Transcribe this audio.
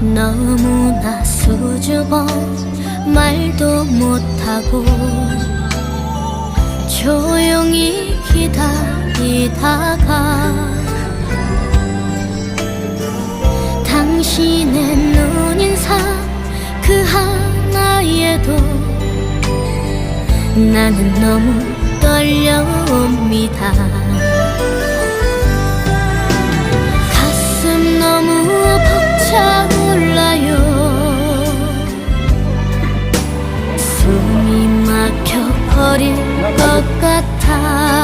너무나 수줍어 말도 못하고 조용히 기다리다가 당신의 눈인사 그 하나에도 나는 너무 떨려옵니다 숨이 막혀버릴 것 같아.